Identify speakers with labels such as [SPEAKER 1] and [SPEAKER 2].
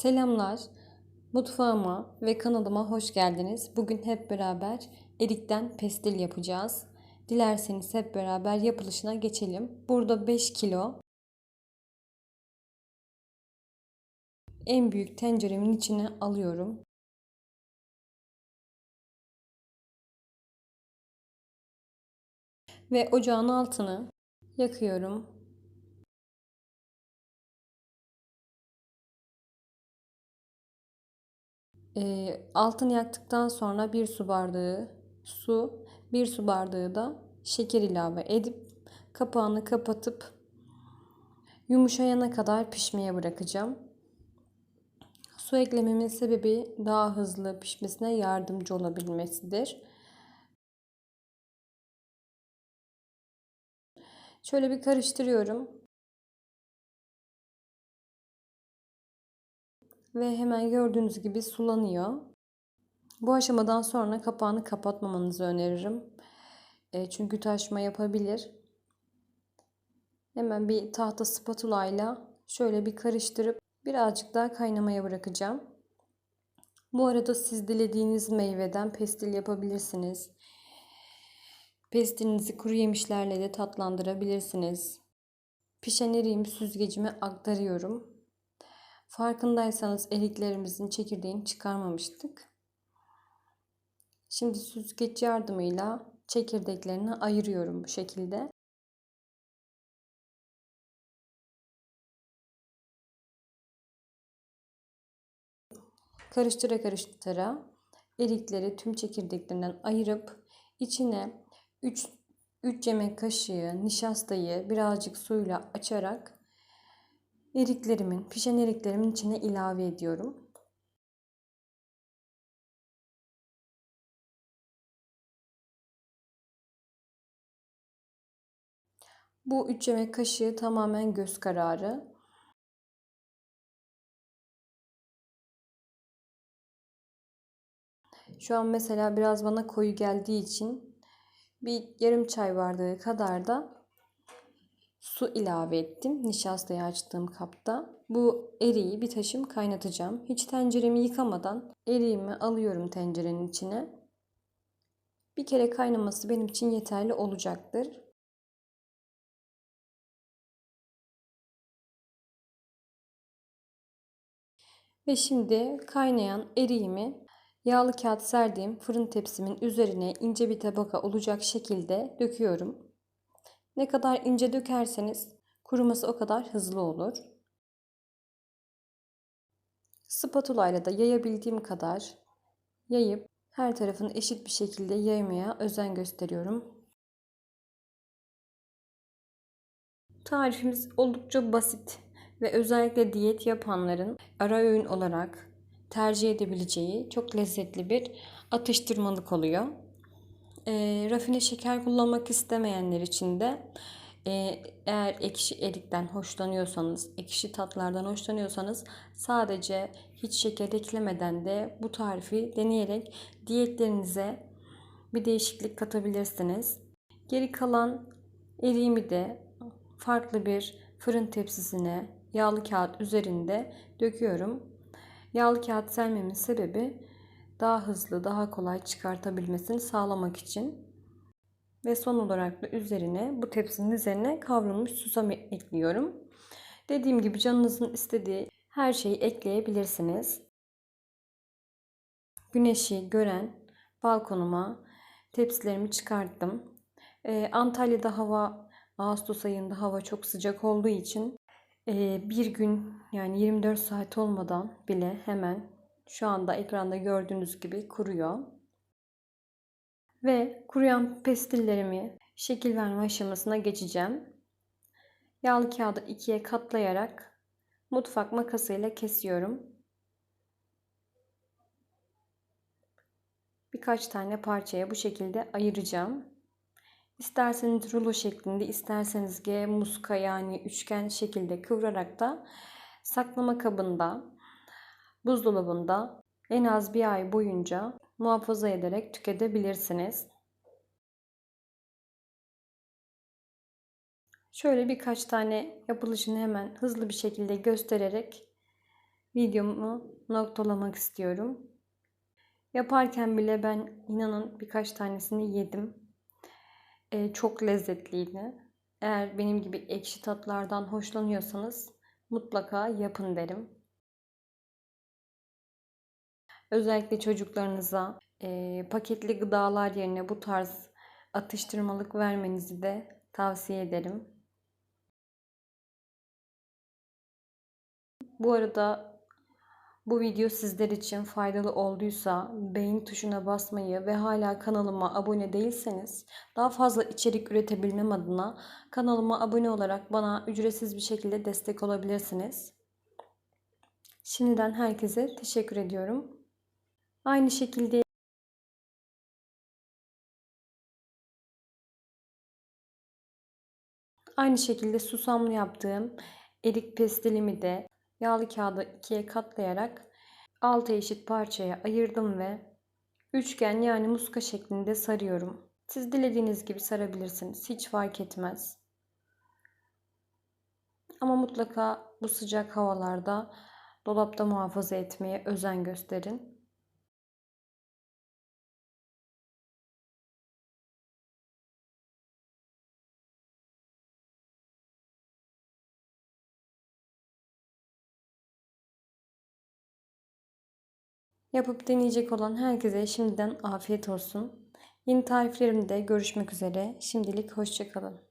[SPEAKER 1] Selamlar. Mutfağıma ve kanalıma hoş geldiniz. Bugün hep beraber erikten pestil yapacağız. Dilerseniz hep beraber yapılışına geçelim. Burada 5 kilo en büyük tenceremin içine alıyorum. Ve ocağın altını yakıyorum. E, altını yaktıktan sonra bir su bardağı su, bir su bardağı da şeker ilave edip kapağını kapatıp yumuşayana kadar pişmeye bırakacağım. Su eklememin sebebi daha hızlı pişmesine yardımcı olabilmesidir. Şöyle bir karıştırıyorum. Ve hemen gördüğünüz gibi sulanıyor. Bu aşamadan sonra kapağını kapatmamanızı öneririm. E, çünkü taşma yapabilir. Hemen bir tahta spatula ile şöyle bir karıştırıp birazcık daha kaynamaya bırakacağım. Bu arada siz dilediğiniz meyveden pestil yapabilirsiniz. Pestilinizi kuru yemişlerle de tatlandırabilirsiniz. Pişen eriğimi süzgecime aktarıyorum. Farkındaysanız eriklerimizin çekirdeğini çıkarmamıştık. Şimdi süzgeç yardımıyla çekirdeklerini ayırıyorum bu şekilde. Karıştıra karıştıra erikleri tüm çekirdeklerinden ayırıp içine 3 3 yemek kaşığı nişastayı birazcık suyla açarak eriklerimin, pişen eriklerimin içine ilave ediyorum. Bu 3 yemek kaşığı tamamen göz kararı. Şu an mesela biraz bana koyu geldiği için bir yarım çay bardağı kadar da su ilave ettim. Nişastayı açtığım kapta. Bu eriği bir taşım kaynatacağım. Hiç tenceremi yıkamadan eriğimi alıyorum tencerenin içine. Bir kere kaynaması benim için yeterli olacaktır. Ve şimdi kaynayan eriğimi yağlı kağıt serdiğim fırın tepsimin üzerine ince bir tabaka olacak şekilde döküyorum. Ne kadar ince dökerseniz kuruması o kadar hızlı olur. Spatula ile de yayabildiğim kadar yayıp her tarafını eşit bir şekilde yaymaya özen gösteriyorum. Tarifimiz oldukça basit ve özellikle diyet yapanların ara öğün olarak tercih edebileceği çok lezzetli bir atıştırmalık oluyor. E, rafine şeker kullanmak istemeyenler için de e, eğer ekşi erikten hoşlanıyorsanız, ekşi tatlardan hoşlanıyorsanız sadece hiç şeker eklemeden de bu tarifi deneyerek diyetlerinize bir değişiklik katabilirsiniz. Geri kalan eriğimi de farklı bir fırın tepsisine yağlı kağıt üzerinde döküyorum. Yağlı kağıt sermemin sebebi daha hızlı, daha kolay çıkartabilmesini sağlamak için. Ve son olarak da üzerine bu tepsinin üzerine kavrulmuş susam ekliyorum. Dediğim gibi canınızın istediği her şeyi ekleyebilirsiniz. Güneşi gören balkonuma tepsilerimi çıkarttım. Ee, Antalya'da hava Ağustos ayında hava çok sıcak olduğu için e, bir gün yani 24 saat olmadan bile hemen şu anda ekranda gördüğünüz gibi kuruyor. Ve kuruyan pestillerimi şekil verme aşamasına geçeceğim. Yağlı kağıdı ikiye katlayarak mutfak makasıyla kesiyorum. Birkaç tane parçaya bu şekilde ayıracağım. İsterseniz rulo şeklinde, isterseniz G muska yani üçgen şekilde kıvırarak da saklama kabında buzdolabında en az bir ay boyunca muhafaza ederek tüketebilirsiniz. Şöyle birkaç tane yapılışını hemen hızlı bir şekilde göstererek videomu noktalamak istiyorum. Yaparken bile ben inanın birkaç tanesini yedim. Ee, çok lezzetliydi. Eğer benim gibi ekşi tatlardan hoşlanıyorsanız mutlaka yapın derim. Özellikle çocuklarınıza e, paketli gıdalar yerine bu tarz atıştırmalık vermenizi de tavsiye ederim. Bu arada bu video sizler için faydalı olduysa beğen tuşuna basmayı ve hala kanalıma abone değilseniz daha fazla içerik üretebilmem adına kanalıma abone olarak bana ücretsiz bir şekilde destek olabilirsiniz. Şimdiden herkese teşekkür ediyorum. Aynı şekilde Aynı şekilde susamlı yaptığım erik pestilimi de yağlı kağıda ikiye katlayarak 6 eşit parçaya ayırdım ve üçgen yani muska şeklinde sarıyorum. Siz dilediğiniz gibi sarabilirsiniz. Hiç fark etmez. Ama mutlaka bu sıcak havalarda dolapta muhafaza etmeye özen gösterin. Yapıp deneyecek olan herkese şimdiden afiyet olsun. Yeni tariflerimde görüşmek üzere. Şimdilik hoşçakalın.